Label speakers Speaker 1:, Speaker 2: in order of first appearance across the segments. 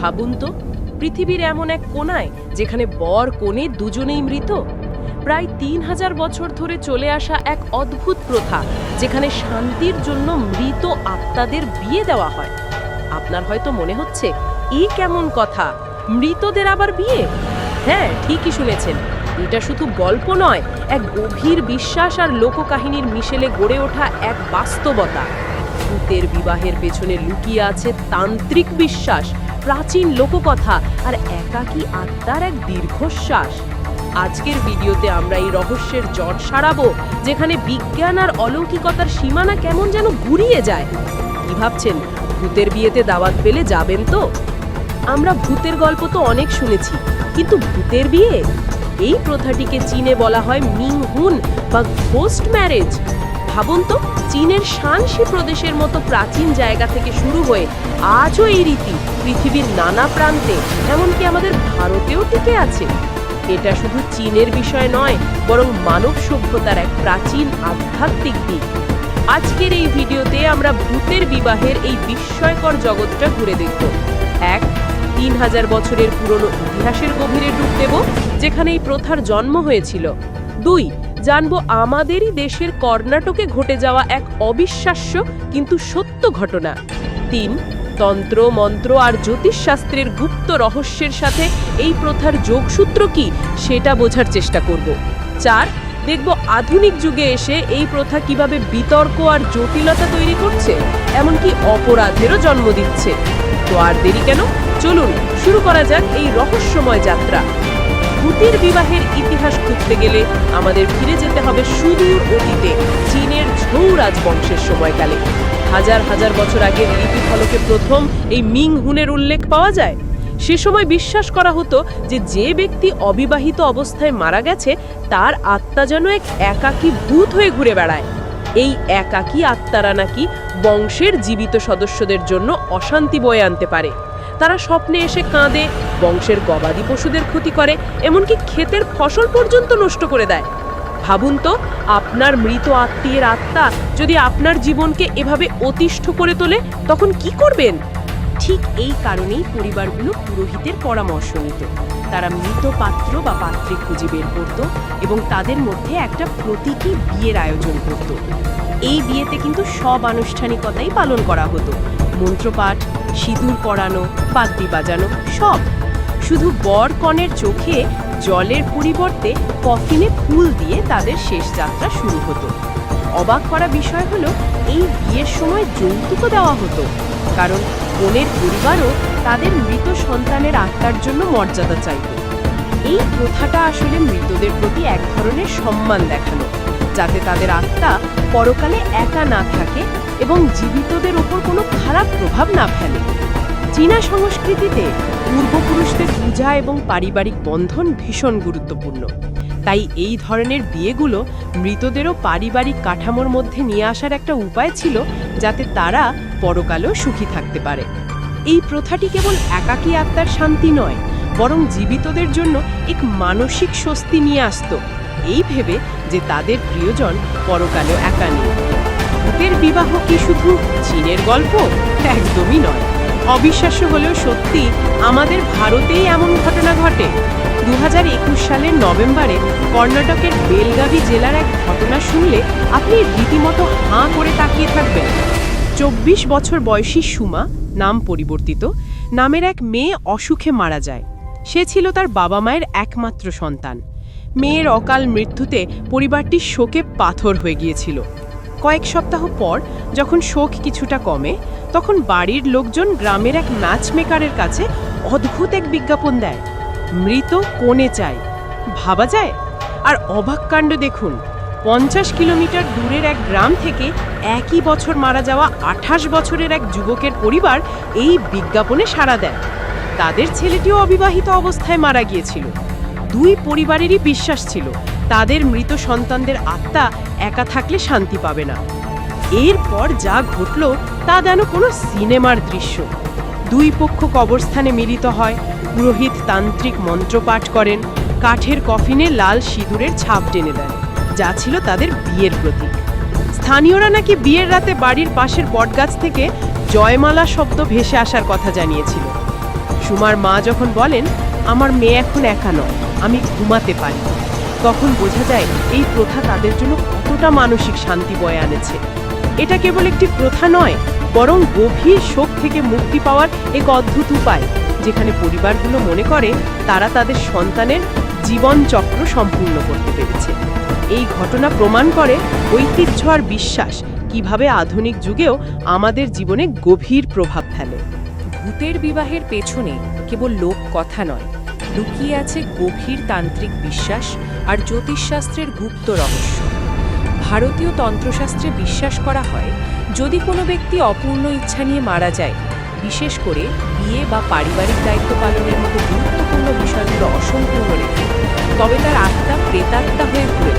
Speaker 1: ভাবুন তো, পৃথিবীর এমন এক কোনায় যেখানে বর কোণে দুজনেই মৃত? প্রায় তিন হাজার বছর ধরে চলে আসা এক অদ্ভুত প্রথা যেখানে শান্তির জন্য মৃত আত্মাদের বিয়ে দেওয়া হয়। আপনার হয়তো মনে হচ্ছে এই কেমন কথা? মৃতদের আবার বিয়ে? হ্যাঁ ঠিকই শুনেছেন। এটা শুধু গল্প নয়, এক গভীর বিশ্বাস আর লোককাহিনীর মিশেলে গড়ে ওঠা এক বাস্তবতা। ভূতের বিবাহের পেছনে লুকিয়ে আছে তান্ত্রিক বিশ্বাস প্রাচীন লোককথা আর একাকী আত্মার এক দীর্ঘশ্বাস। আজকের ভিডিওতে আমরা এই রহস্যের জট সারাবো, যেখানে বিজ্ঞান আর অলৌকিকতার সীমানা কেমন যেন ঘুরিয়ে যায়। কি ভাবছেন? ভূতের বিয়েতে দাওয়াত পেলে যাবেন তো? আমরা ভূতের গল্প তো অনেক শুনেছি, কিন্তু ভূতের বিয়ে? এই প্রথাটিকে চীনে বলা হয় মিং হুন বা ঘোস্ট ম্যারেজ ভাবুন তো, চীনের শানসি প্রদেশের মতো প্রাচীন জায়গা থেকে শুরু হয়ে আজও এই রীতি পৃথিবীর নানা প্রান্তে, এমনকি আমাদের ভারতেও টিকে আছে। এটা শুধু চীনের বিষয় নয়, বরং মানব সভ্যতার এক প্রাচীন আধ্যাত্মিক দিক। আজকের এই ভিডিওতে আমরা ভূতের বিবাহের এই বিস্ময়কর জগৎটা ঘুরে দেখব। এক, তিন হাজার বছরের পুরনো ইতিহাসের গভীরে ডুব দেব, যেখানে এই প্রথার জন্ম হয়েছিল। দুই জানব আমাদেরই দেশের কর্ণাটকে ঘটে যাওয়া এক অবিশ্বাস্য কিন্তু সত্য ঘটনা। তিন, তন্ত্র, মন্ত্র আর জ্যোতিষশাস্ত্রের গুপ্ত রহস্যের সাথে এই প্রথার যোগসূত্র কি, সেটা বোঝার চেষ্টা করব। চার, দেখব আধুনিক যুগে এসে এই প্রথা কীভাবে বিতর্ক আর জটিলতা তৈরি করছে, এমনকি অপরাধেরও জন্ম দিচ্ছে। তো আর দেরি কেন? চলুন, শুরু করা যাক এই রহস্যময় যাত্রা। ভূতের বিবাহের ইতিহাস খুঁজতে গেলে আমাদের ফিরে যেতে হবে সুদূর অতীতে, চীনের ঝৌ রাজবংশের সময়কালে। হাজার হাজার বছর আগের লিপিফলকে প্রথম এই মিং হুনের উল্লেখ পাওয়া যায়। সে সময় বিশ্বাস করা হতো যে যে ব্যক্তি অবিবাহিত অবস্থায় মারা গেছে, তার আত্মা যেন এক একাকী ভূত হয়ে ঘুরে বেড়ায়। এই একাকী আত্মারা নাকি বংশের জীবিত সদস্যদের জন্য অশান্তি বয়ে আনতে পারে। তারা স্বপ্নে এসে কাঁদে, বংশের গবাদি পশুদের ক্ষতি করে, এমনকি ক্ষেতের ফসল পর্যন্ত নষ্ট করে দেয়। ভাবুন তো, আপনার মৃত আত্মীয়ের আত্মা যদি আপনার জীবনকে এভাবে অতিষ্ঠ করে তোলে, তখন কি করবেন? ঠিক এই কারণেই পরিবারগুলো পুরোহিতের পরামর্শ নিত। তারা মৃত পাত্র বা পাত্রী খুঁজে বের করত এবং তাদের মধ্যে একটা প্রতীকী বিয়ের আয়োজন করত। এই বিয়েতে কিন্তু সব আনুষ্ঠানিকতাই পালন করা হতো। মন্ত্রপাঠ সিঁদুর পরানো বাদ্যি বাজানো, সব। শুধু বর কনের চোখে জলের পরিবর্তে কফিনে ফুল দিয়ে তাদের শেষ যাত্রা শুরু হতো। অবাক করা বিষয় হলো, এই বিয়ের সময় যৌতুকও দেওয়া হতো। কারণ বোনের পরিবারও তাদের মৃত সন্তানের আত্মার জন্য মর্যাদা চাইত। এই প্রথাটা আসলে মৃতদের প্রতি এক ধরনের সম্মান দেখানো যাতে তাদের আত্মা পরকালে একা না থাকে এবং জীবিতদের ওপর কোনো খারাপ প্রভাব না ফেলে। চীনা সংস্কৃতিতে পূর্বপুরুষদের পূজা এবং পারিবারিক বন্ধন ভীষণ গুরুত্বপূর্ণ। তাই এই ধরনের বিয়েগুলো মৃতদেরও পারিবারিক কাঠামোর মধ্যে নিয়ে আসার একটা উপায় ছিল যাতে তারা পরকালেও সুখী থাকতে পারে। এই প্রথাটি কেবল একাকী আত্মার শান্তি নয়, বরং জীবিতদের জন্য এক মানসিক স্বস্তি নিয়ে আসতো। এই ভেবে যে তাদের প্রিয়জন পরকালেও একা নেই। ভূতের বিবাহ কি শুধু চীনের গল্প? একদমই নয়। অবিশ্বাস্য হলেও সত্যি আমাদের ভারতেই এমন ঘটনা ঘটে। দু হাজার একুশ সালের নভেম্বরে কর্ণাটকের বেলগাভি জেলার এক ঘটনা শুনলে আপনি রীতিমতো হাঁ করে তাকিয়ে থাকবেন। চব্বিশ বছর বয়সী সুমা, নাম পরিবর্তিত, নামের এক মেয়ে অসুখে মারা যায়। সে ছিল তার বাবা মায়ের একমাত্র সন্তান। মেয়ের অকাল মৃত্যুতে পরিবারটি শোকে পাথর হয়ে গিয়েছিল। কয়েক সপ্তাহ পর যখন শোক কিছুটা কমে, তখন বাড়ির লোকজন গ্রামের এক ম্যাচ মেকারের কাছে অদ্ভুত এক বিজ্ঞাপন দেয়। মৃত কোণে চাই ভাবা যায়? আর অবাক কাণ্ড দেখুন। পঞ্চাশ কিলোমিটার দূরের এক গ্রাম থেকে একই বছর মারা যাওয়া আঠাশ বছরের এক যুবকের পরিবার এই বিজ্ঞাপনে সাড়া দেয়। তাদের ছেলেটিও অবিবাহিত অবস্থায় মারা গিয়েছিল। দুই পরিবারেরই বিশ্বাস ছিল। তাদের মৃত সন্তানদের আত্মা একা থাকলে শান্তি পাবে না। এরপর যা ঘটল তা যেন কোনো সিনেমার দৃশ্য। দুই পক্ষ কবরস্থানে মিলিত হয়, পুরোহিত তান্ত্রিক মন্ত্রপাঠ করেন, কাঠের কফিনে লাল সিঁদুরের ছাপ টেনে দেন, যা ছিল তাদের বিয়ের প্রতীক। স্থানীয়রা নাকি বিয়ের রাতে বাড়ির পাশের বটগাছ থেকে জয়মালা শব্দ ভেসে আসার কথা জানিয়েছিল। সুমার মা যখন বলেন, আমার মেয়ে এখন একা নয়। আমি ঘুমাতে পারি। তখন বোঝা যায় এই প্রথা তাদের জন্য কতটা মানসিক শান্তি বয়ে আনেছে। এটা কেবল একটি প্রথা নয়, বরং গভীর শোক থেকে মুক্তি পাওয়ার এক অদ্ভুত উপায়, যেখানে পরিবারগুলো মনে করে তারা তাদের সন্তানের জীবন চক্র সম্পূর্ণ করতে পেরেছে। এই ঘটনা প্রমাণ করে ঐতিহ্য আর বিশ্বাস কীভাবে আধুনিক যুগেও আমাদের জীবনে গভীর প্রভাব ফেলে।
Speaker 2: ভূতের বিবাহের পেছনে কেবল লোক কথা নয় লুকিয়ে আছে গভীর তান্ত্রিক বিশ্বাস আর জ্যোতিষশাস্ত্রের গুপ্ত রহস্য ভারতীয় তন্ত্রশাস্ত্রে বিশ্বাস করা হয়, যদি কোনো ব্যক্তি অপূর্ণ ইচ্ছা নিয়ে মারা যায়, বিশেষ করে বিয়ে বা পারিবারিক দায়িত্ব পালনের মতো গুরুত্বপূর্ণ বিষয়গুলো অসম্পূর্ণ রেখে, তবে তার আত্মা প্রেতাত্মা হয়ে ঘুরে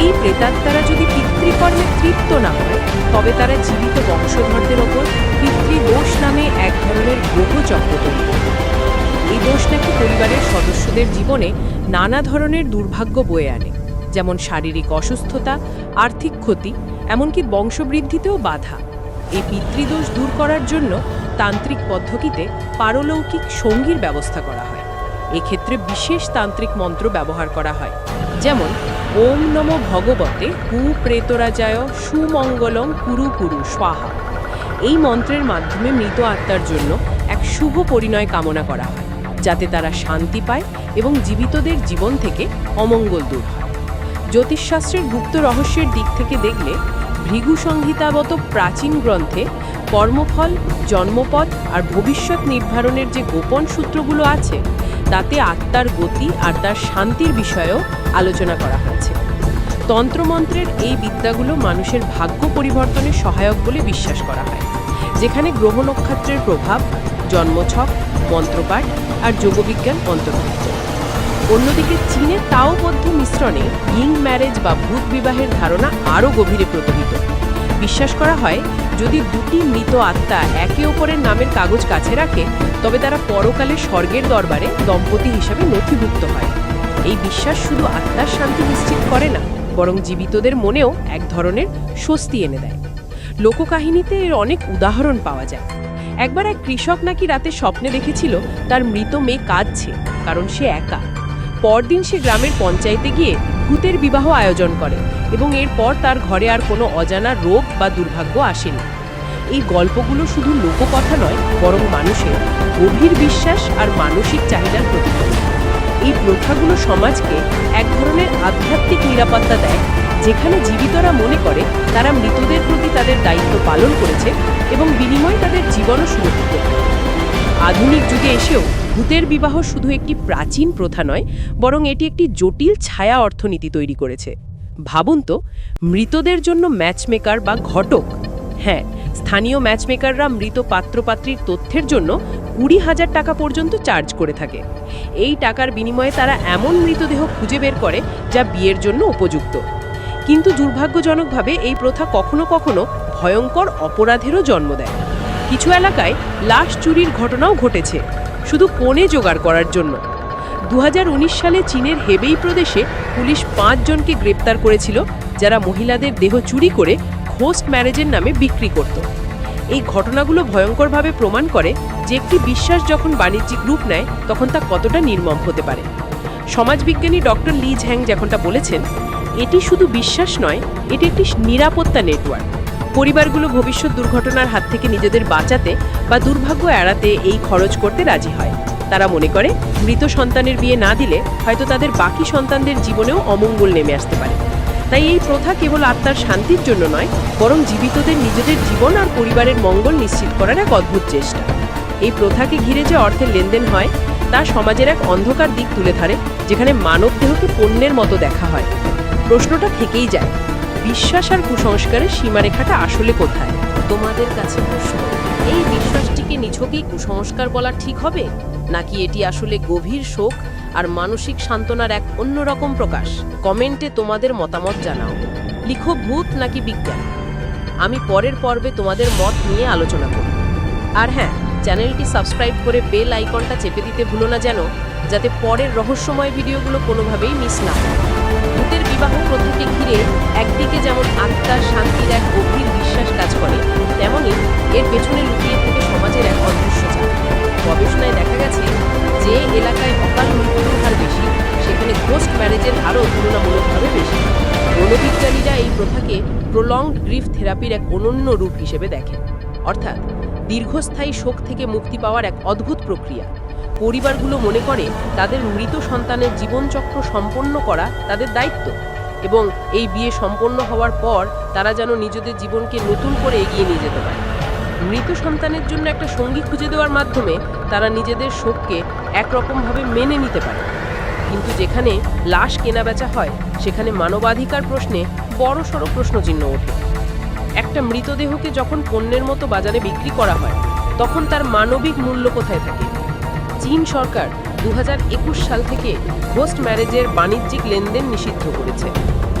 Speaker 2: এই প্রেতাত্মারা যদি পিতৃকর্মে তৃপ্ত না হয়, তবে তারা জীবিত বংশধরদের ওপর পিতৃদোষ নামে এক ধরনের গ্রহচক্র তৈরি করে। এই দোষ নাকি পরিবারের সদস্যদের জীবনে নানা ধরনের দুর্ভাগ্য বয়ে আনে, যেমন শারীরিক অসুস্থতা, আর্থিক ক্ষতি, এমনকি বংশবৃদ্ধিতেও বাধা। এই পিতৃদোষ দূর করার জন্য তান্ত্রিক পদ্ধতিতে পারলৌকিক সঙ্গীর ব্যবস্থা করা হয়। এক্ষেত্রে বিশেষ তান্ত্রিক মন্ত্র ব্যবহার করা হয়, যেমন, ওম নম ভগবতে হু প্রেতরাজায় সুমঙ্গলম কুরু কুরু স্বাহা। এই মন্ত্রের মাধ্যমে মৃত আত্মার জন্য এক শুভ পরিণয় কামনা করা হয়। যাতে তারা শান্তি পায় এবং জীবিতদের জীবন থেকে অমঙ্গল দূর হয়। জ্যোতিষশাস্ত্রের গুপ্ত রহস্যের দিক থেকে দেখলে ভৃগু সংহিতাবত প্রাচীন গ্রন্থে কর্মফল, জন্মপথ আর ভবিষ্যৎ নির্ধারণের যে গোপন সূত্রগুলো আছে, তাতে আত্মার গতি আর তার শান্তির বিষয়েও আলোচনা করা হয়েছে। তন্ত্রমন্ত্রের এই বিদ্যাগুলো মানুষের ভাগ্য পরিবর্তনে সহায়ক বলে বিশ্বাস করা হয়। যেখানে গ্রহ নক্ষত্রের প্রভাব, জন্মছক, মন্ত্রপাঠ আর যোগবিজ্ঞান অন্তর্ভুক্ত। অন্যদিকে চীনের তাওবদ্ধ মিশ্রণে ইং ম্যারেজ বা ভূত বিবাহের ধারণা আরও গভীরে প্রচলিত বিশ্বাস করা হয়, যদি দুটি মৃত আত্মা একে অপরের নামের কাগজ কাছে রাখে, তবে তারা পরকালে স্বর্গের দরবারে দম্পতি হিসাবে নথিভুক্ত হয়। এই বিশ্বাস শুধু আত্মার শান্তি নিশ্চিত করে না, বরং জীবিতদের মনেও এক ধরনের স্বস্তি এনে দেয়। লোককাহিনীতে এর অনেক উদাহরণ পাওয়া যায়। একবার এক কৃষক নাকি রাতে স্বপ্নে দেখেছিল তার মৃত মেয়ে কাঁদছে, কারণ সে একা। পরদিন সে গ্রামের পঞ্চায়েতে গিয়ে ভূতের বিবাহ আয়োজন করে এবং এরপর তার ঘরে আর কোনো অজানা রোগ বা দুর্ভাগ্য আসেনি। এই গল্পগুলো শুধু লোককথা নয়, বরং মানুষের গভীর বিশ্বাস আর মানসিক চাহিদার প্রতিফলন এই প্রথাগুলো সমাজকে এক ধরনের আধ্যাত্মিক নিরাপত্তা দেয়, যেখানে জীবিতরা মনে করে তারা মৃতদের প্রতি তাদের দায়িত্ব পালন করেছে এবং বিনিময়ে তাদের জীবনও সুরক্ষিত। আধুনিক যুগে এসেও ভূতের বিবাহ শুধু একটি প্রাচীন প্রথা নয়, বরং এটি একটি জটিল ছায়া অর্থনীতি তৈরি করেছে। ভাবুন তো, মৃতদের জন্য ম্যাচমেকার বা ঘটক। হ্যাঁ স্থানীয় ম্যাচমেকাররা মৃত পাত্রপাত্রীর তথ্যের জন্য কুড়ি হাজার টাকা পর্যন্ত চার্জ করে থাকে। এই টাকার বিনিময়ে তারা এমন মৃতদেহ খুঁজে বের করে যা বিয়ের জন্য উপযুক্ত। কিন্তু দুর্ভাগ্যজনকভাবে এই প্রথা কখনো কখনো ভয়ঙ্কর অপরাধেরও জন্ম দেয়। কিছু এলাকায় লাশ চুরির ঘটনাও ঘটেছে, শুধু কোণে জোগাড় করার জন্য। দু হাজার উনিশ সালে চীনের হেবেই প্রদেশে পুলিশ পাঁচজনকে গ্রেপ্তার করেছিল, যারা মহিলাদের দেহ চুরি করে হোস্ট ম্যারেজের নামে বিক্রি করত। এই ঘটনাগুলো ভয়ঙ্করভাবে প্রমাণ করে যে একটি বিশ্বাস যখন বাণিজ্যিক রূপ নেয়, তখন তা কতটা নির্মম হতে পারে। সমাজবিজ্ঞানী ডক্টর লি ঝ্যাং যেমনটা বলেছেন, এটি শুধু বিশ্বাস নয়, এটি একটি নিরাপত্তা নেটওয়ার্ক। পরিবারগুলো ভবিষ্যৎ দুর্ঘটনার হাত থেকে নিজেদের বাঁচাতে বা দুর্ভাগ্য এড়াতে এই খরচ করতে রাজি হয়। তারা মনে করে, মৃত সন্তানের বিয়ে না দিলে হয়তো তাদের বাকি সন্তানদের জীবনেও অমঙ্গল নেমে আসতে পারে। তাই এই প্রথা কেবল আত্মার শান্তির জন্য নয়, বরং জীবিতদের নিজেদের জীবন আর পরিবারের মঙ্গল নিশ্চিত করার এক অদ্ভুত চেষ্টা। এই প্রথাকে ঘিরে যে অর্থের লেনদেন হয়, তা সমাজের এক অন্ধকার দিক তুলে ধরে, যেখানে মানব দেহকে পণ্যের মতো দেখা হয়। প্রশ্নটা থেকেই যায় বিশ্বাস আর কুসংস্কারের সীমারেখাটা আসলে কোথায়?
Speaker 3: তোমাদের কাছে প্রশ্ন, এই বিশ্বাসটিকে নিছকই কুসংস্কার বলা ঠিক হবে? নাকি এটি আসলে গভীর শোক আর মানসিক সান্ত্বনার এক অন্যরকম প্রকাশ? কমেন্টে তোমাদের মতামত জানাও। লিখো ভূত নাকি বিজ্ঞান? আমি পরের পর্বে তোমাদের মত নিয়ে আলোচনা করব। আর হ্যাঁ চ্যানেলটি সাবস্ক্রাইব করে বেল আইকনটা চেপে দিতে ভুলো না যেন, যাতে পরের রহস্যময় ভিডিওগুলো কোনোভাবেই মিস না হয়। ভূতের বিবাহ প্রথাকে ঘিরে একদিকে যেমন আত্মার শান্তির এক গভীর বিশ্বাস কাজ করে, তেমনি এর পেছনে লুকিয়ে থেকে সমাজের এক অদৃশ্য চাপ। গবেষণায় দেখা গেছে যে এলাকায় অকাল মৃত্যুর হার বেশি, সেখানে ঘোস্ট ম্যারেজের হারও তুলনামূলকভাবে বেশি। মনোবিজ্ঞানীরা এই প্রথাকে প্রলংড গ্রিফ থেরাপির এক অনন্য রূপ হিসেবে দেখেন। অর্থাৎ দীর্ঘস্থায়ী শোক থেকে মুক্তি পাওয়ার এক অদ্ভুত প্রক্রিয়া। পরিবারগুলো মনে করে তাদের মৃত সন্তানের জীবনচক্র সম্পন্ন করা তাদের দায়িত্ব এবং এই বিয়ে সম্পন্ন হওয়ার পর তারা যেন নিজেদের জীবনকে নতুন করে এগিয়ে নিয়ে যেতে পারে। মৃত সন্তানের জন্য একটা সঙ্গী খুঁজে দেওয়ার মাধ্যমে তারা নিজেদের শোককে একরকমভাবে মেনে নিতে পারে। কিন্তু যেখানে লাশ কেনাবেচা হয়, সেখানে মানবাধিকার প্রশ্নে বড় সড়ো প্রশ্নচিহ্ন ওঠে। একটা মৃতদেহকে যখন পণ্যের মতো বাজারে বিক্রি করা হয়, তখন তার মানবিক মূল্য কোথায় থাকে? চীন সরকার দু হাজার একুশ সাল থেকে হোস্ট ম্যারেজের বাণিজ্যিক লেনদেন নিষিদ্ধ করেছে।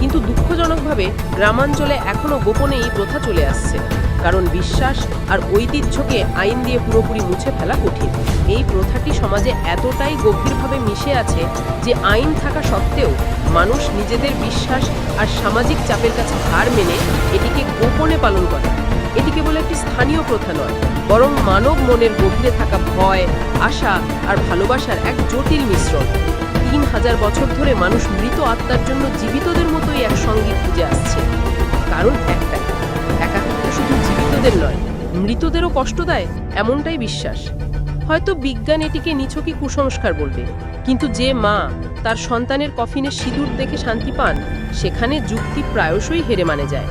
Speaker 3: কিন্তু দুঃখজনকভাবে গ্রামাঞ্চলে এখনও গোপনে এই প্রথা চলে আসছে। কারণ বিশ্বাস আর ঐতিহ্যকে আইন দিয়ে পুরোপুরি মুছে ফেলা কঠিন। এই প্রথাটি সমাজে এতটাই গভীরভাবে মিশে আছে যে আইন থাকা সত্ত্বেও মানুষ নিজেদের বিশ্বাস আর সামাজিক চাপের কাছে হার মেনে এটিকে গোপনে পালন করে। এটি কেবল একটি স্থানীয় প্রথা নয় বরং মানব মনের গভীরে থাকা ভয়, আশা আর ভালোবাসার এক জটিল মিশ্রণ। তিন হাজার বছর ধরে মানুষ মৃত আত্মার জন্য জীবিতদের মতোই এক সঙ্গী খুঁজে আসছে। কারণ একটাই, একাকিত্ব শুধু জীবিতদের নয়, মৃতদেরও কষ্ট দেয় এমনটাই বিশ্বাস। হয়তো বিজ্ঞান এটিকে নিছকই কুসংস্কার বলবে, কিন্তু যে মা তার সন্তানের কফিনে সিঁদুর দেখে শান্তি পান, সেখানে যুক্তি প্রায়শই হেরে মানে যায়।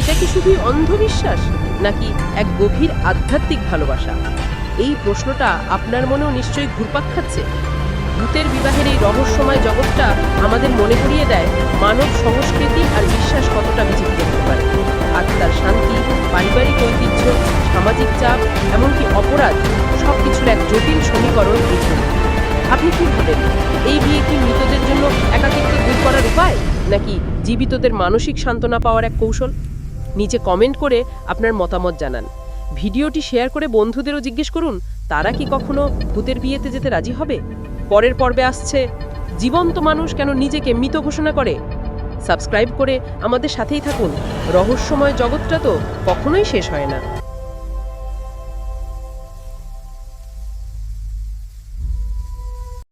Speaker 3: এটা কি শুধুই অন্ধবিশ্বাস? নাকি এক গভীর আধ্যাত্মিক ভালোবাসা? এই প্রশ্নটা আপনার মনেও নিশ্চয়ই ঘুরপাক খাচ্ছে। ভূতের বিবাহের এই রহস্যময় জগৎটা আমাদের মনে করিয়ে দেয় মানব সংস্কৃতি আর বিশ্বাস কতটা বিচিত্র হতে পারে। আত্মার শান্তি, পারিবারিক ঐতিহ্য, সামাজিক চাপ, এমনকি অপরাধ সব কিছুর এক জটিল সমীকরণ এই আপনি কি ভাবেন, এই বিয়ে কি মৃতদের জন্য একাকিত্ব দূর করার উপায়, নাকি জীবিতদের মানসিক সান্ত্বনা পাওয়ার এক কৌশল? নিচে কমেন্ট করে আপনার মতামত জানান। ভিডিওটি শেয়ার করে বন্ধুদেরও জিজ্ঞেস করুন, তারা কি কখনো ভূতের বিয়েতে যেতে রাজি হবে? পরের পর্বে আসছে, জীবন্ত মানুষ কেন নিজেকে মৃত ঘোষণা করে? সাবস্ক্রাইব করে আমাদের সাথেই থাকুন। রহস্যময় জগৎটা তো কখনোই শেষ হয় না।